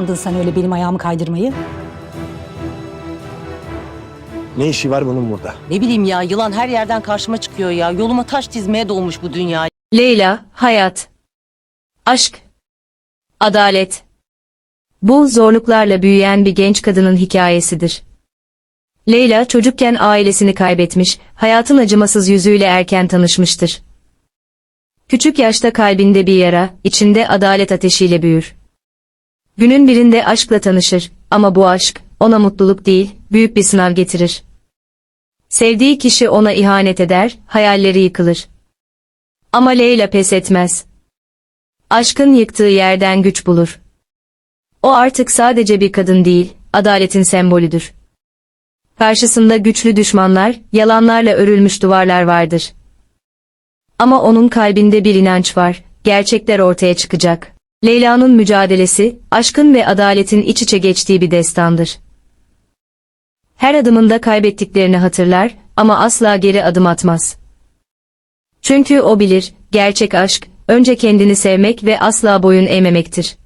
Andın sen öyle benim ayağımı kaydırmayı. Ne işi var bunun burada? Ne bileyim ya yılan her yerden karşıma çıkıyor ya. Yoluma taş dizmeye dolmuş bu dünya. Leyla, hayat, aşk, adalet. Bu zorluklarla büyüyen bir genç kadının hikayesidir. Leyla çocukken ailesini kaybetmiş, hayatın acımasız yüzüyle erken tanışmıştır. Küçük yaşta kalbinde bir yara, içinde adalet ateşiyle büyür. Günün birinde aşkla tanışır ama bu aşk ona mutluluk değil, büyük bir sınav getirir. Sevdiği kişi ona ihanet eder, hayalleri yıkılır. Ama Leyla pes etmez. Aşkın yıktığı yerden güç bulur. O artık sadece bir kadın değil, adaletin sembolüdür. Karşısında güçlü düşmanlar, yalanlarla örülmüş duvarlar vardır. Ama onun kalbinde bir inanç var, gerçekler ortaya çıkacak. Leyla'nın mücadelesi, aşkın ve adaletin iç içe geçtiği bir destandır. Her adımında kaybettiklerini hatırlar ama asla geri adım atmaz. Çünkü o bilir, gerçek aşk, önce kendini sevmek ve asla boyun eğmemektir.